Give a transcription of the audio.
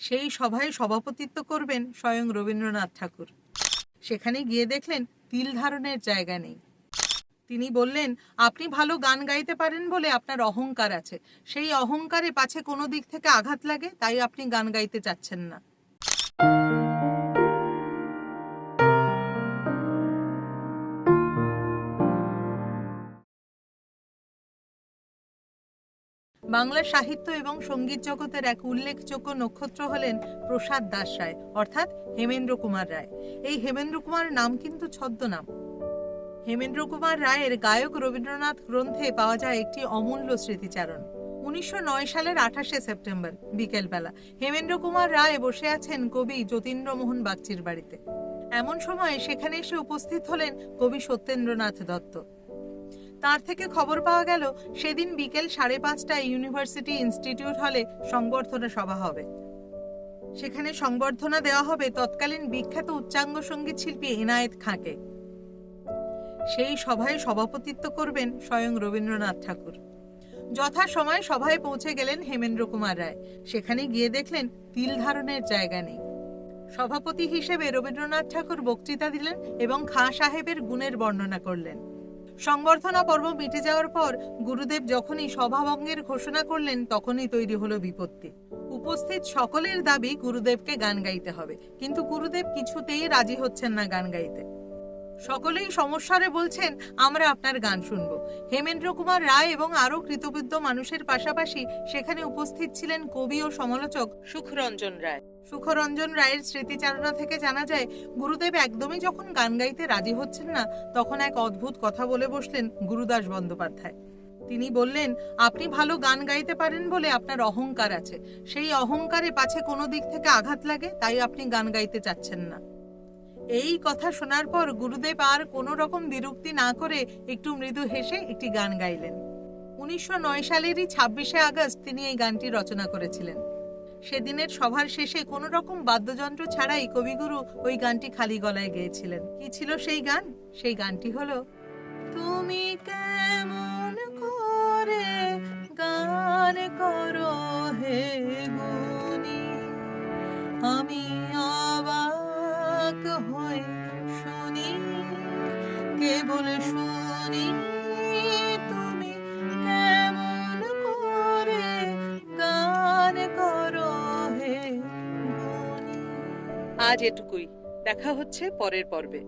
সেই সভায় সভাপতিত্ব করবেন স্বয়ং রবীন্দ্রনাথ ঠাকুর। সেখানে গিয়ে দেখলেন তিল ধারণের জায়গা নেই। তিনি বললেন, আপনি ভালো গান গাইতে পারেন বলে আপনার অহংকার আছে। সেই অহংকারে পাছে কোনো দিক থেকে আঘাত লাগে, তাই আপনি গান গাইতে চাচ্ছেন না। বাংলা সাহিত্য এবং সংগীত জগতের এক উল্লেখযোগ্য নক্ষত্র হলেন প্রসাদ দাস রায়, অর্থাৎ হেমেন্দ্র কুমার রায়। এই হেমেন্দ্র কুমার নাম কিন্তু ছদ্মনাম। হেমেন্দ্র কুমার রায়ের গায়ক রবীন্দ্রনাথ গ্রন্থে পাওয়া যায় একটি অমূল্য স্মৃতিচারণ। উনিশশো নয় সালের আঠাশে সেপ্টেম্বর, বিকেলবেলা, হেমেন্দ্র কুমার রায় বসে আছেন কবি যতীন্দ্রমোহন বাগচির বাড়িতে। এমন সময় সেখানে এসে উপস্থিত হলেন কবি সত্যেন্দ্রনাথ দত্ত। তার থেকে খবর পাওয়া গেল, সেদিন বিকেল সাড়ে পাঁচটায় ইউনিভার্সিটি ইনস্টিটিউট হলে সংবর্ধনা সভা হবে। সেখানে সংবর্ধনা দেওয়া হবে তৎকালীন বিখ্যাত উচ্চাঙ্গ সংগীত শিল্পী এনায়েত খাঁকে। সেই সভায় সভাপতিত্ব করবেন স্বয়ং রবীন্দ্রনাথ ঠাকুর। যথা সময় সভায় পৌঁছে গেলেন হেমেন্দ্র কুমার রায়। সেখানে গিয়ে দেখলেন তিল ধারণের জায়গা নেই। সভাপতি হিসেবে রবীন্দ্রনাথ ঠাকুর বক্তৃতা দিলেন এবং খাঁ সাহেবের গুণের বর্ণনা করলেন। সংবর্ধনা পর্ব মিটে যাওয়ার পর গুরুদেব যখনই সভাভঙ্গের ঘোষণা করলেন, তখনই তৈরি হলো বিপত্তি। উপস্থিত সকলের দাবি গুরুদেবকে গান গাইতে হবে। কিন্তু গুরুদেব কিছুতেই রাজি হচ্ছেন না গান গাইতে। সকলেই সমস্যারে বলছেন আমরা আপনার গান শুনব। হেমেন্দ্র কুমার রায় এবং আরও কৃতবিদ্য মানুষের পাশাপাশি সেখানে উপস্থিত ছিলেন কবি ও সমালোচক সুখরঞ্জন রায়। সুখরঞ্জন রায়ের স্মৃতিচারণা থেকে জানা যায় গুরুদেব একদমই যখন গান গাইতে রাজি হচ্ছেন না তখন এক অদ্ভুত কথা বলে বসলেন গুরুদাস বন্দ্যোপাধ্যায়। তিনি বললেন আপনি ভালো গান গাইতে পারেন বলে আপনার অহংকার আছে। সেই অহংকারে পাছে কোনো দিক থেকে আঘাত লাগে তাই আপনি গান গাইতে চাচ্ছেন না। এই কথা শোনার পর গুরুদেব আর কোনো রকম বিরক্তি না করে একটু মৃদু হেসে একটি গান গাইলেন। উনিশশো নয় সালেরই ছাব্বিশে আগস্ট তিনি এই গানটি রচনা করেছিলেন। সেদিনের সভার শেষে কোনো রকম বাদ্যযন্ত্র ছাড়াই কবিগুরু ওই গানটি খালি গলায় গেয়েছিলেন। কি ছিল সেই গান? সেই গানটি হলো, তুমি কেমন করে গান করো অবাক হয়ে শুনি, কেবল শুনি, তুমি কেমন করে গান করো হে আজ এটুকুই। দেখা হচ্ছে পরের পর্বে।